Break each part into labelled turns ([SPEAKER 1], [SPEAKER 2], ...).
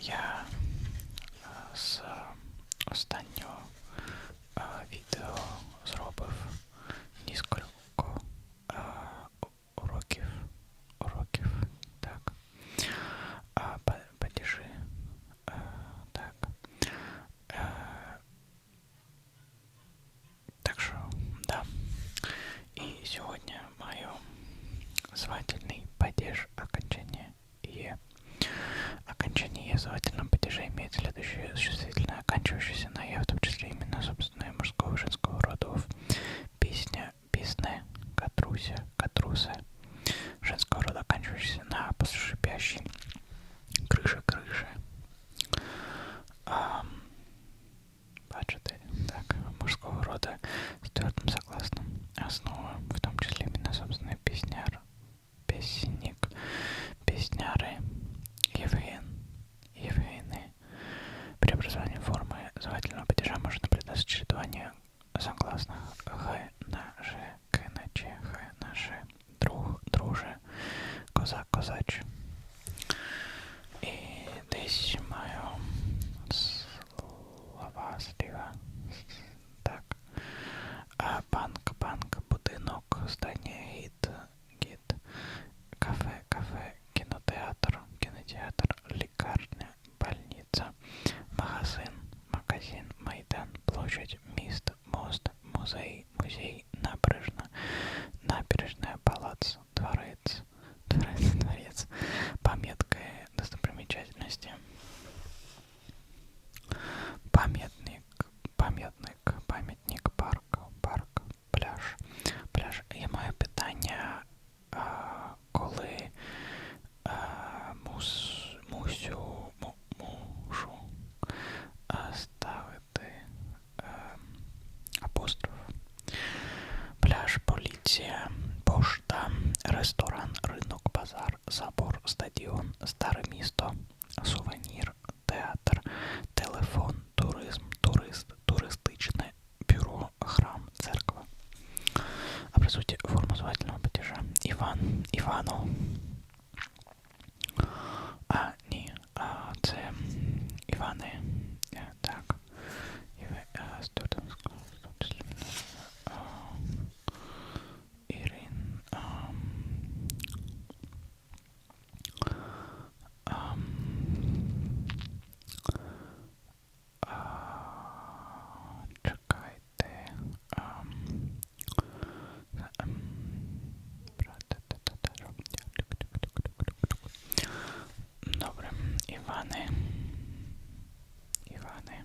[SPEAKER 1] я э, с э, останнього э, відео зробив несколько уроків. Уроків. Так. А, подержи. Так. Так що, да. І сьогодні маю звательний падеж окончательный. имеет следующее существительное, оканчивающееся на «е», в том числе имена собственные мужского и женского родов. Песня, песны, катруся, катруса, женского рода, оканчивающийся на «А», «послушипящий», крыша, крыша. Эм, Баджеты, так, мужского рода, с твердым согласным, основа, в том числе имена собственные песня, песни Іване. івани.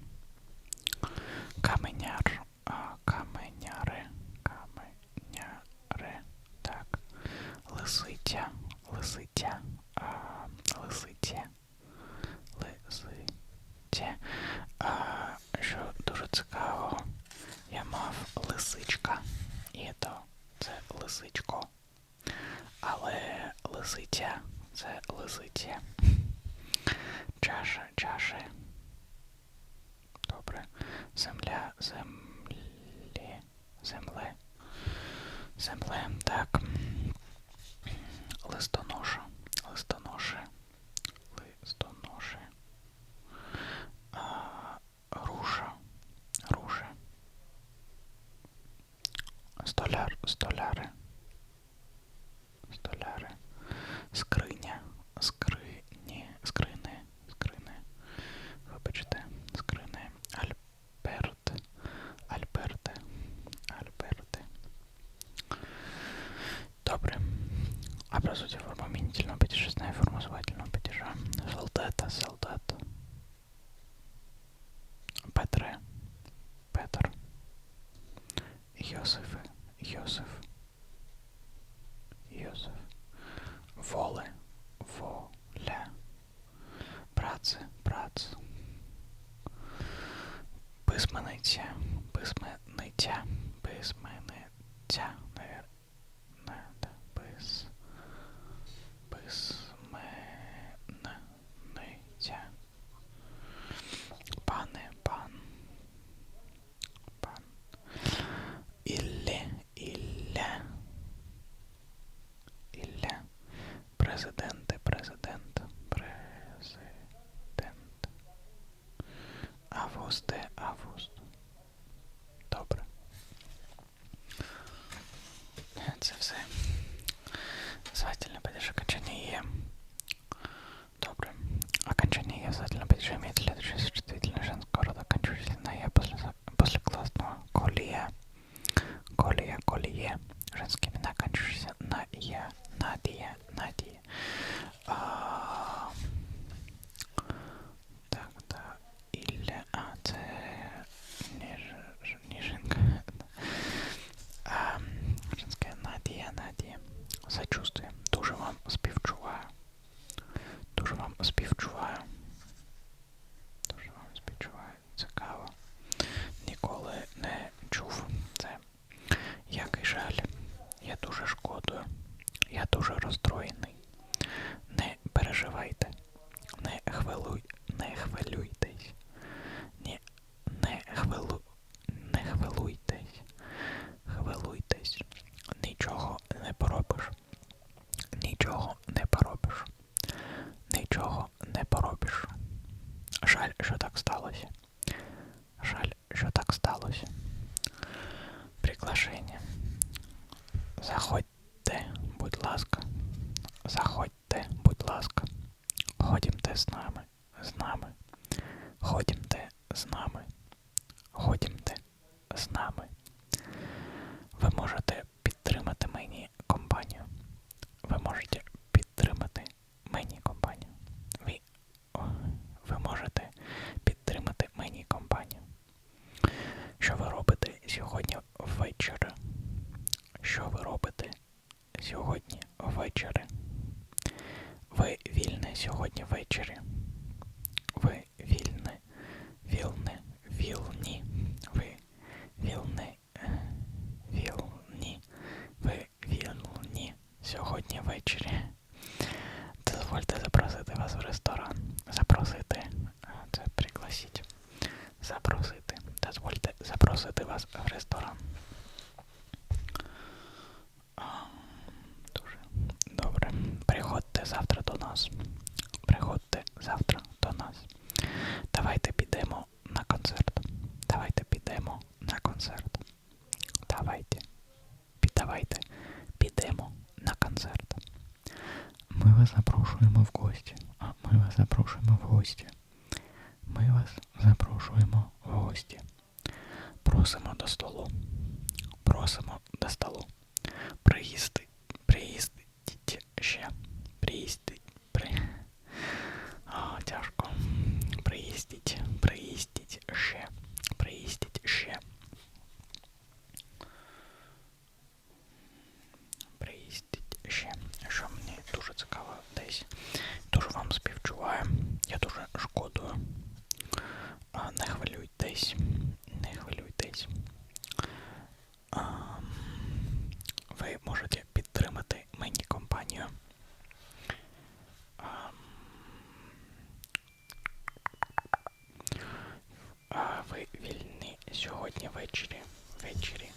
[SPEAKER 1] Каменяр. А, каменяри. Каменяри. Так. лисиття, Лисиця. А, лисиця. Лисиця. А, що дуже цікаво. Я мав лисичка. І то це лисичко. Але лисиця це лисиця. чаши. Добре. Земля, землі, земле. Земле. Так. сути вспоминительного падежа, форма звательного падежа. Солдата, солдат. Петре, Петр. Йосифи, Йосиф. Йосиф. Воле, воля. Праце, прац. Письмениця, письмениця, письмениця. Надія, Надія, Надія. А, так, так, Ілля, а це Ніжинка. Женська Надія, Надія. Сочувствую. Дуже вам співчуваю. Дуже вам співчуваю. Дуже вам співчуваю. Цікаво. Ніколи не чув це. Який жаль. вас запрошуємо в гості. А ми вас запрошуємо в гості. Ми вас запрошуємо в гості. Просимо до столу. Просимо до столу. Приїсти, приїздіть ще. Сегодня вечере, вечере.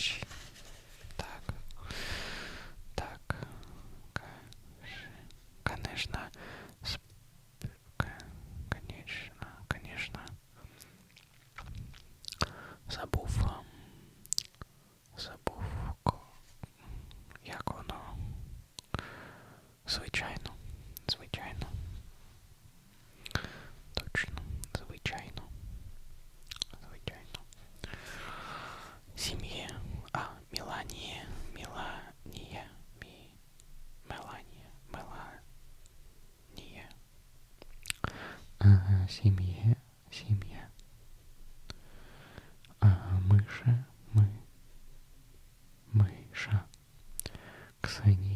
[SPEAKER 1] Flash. everything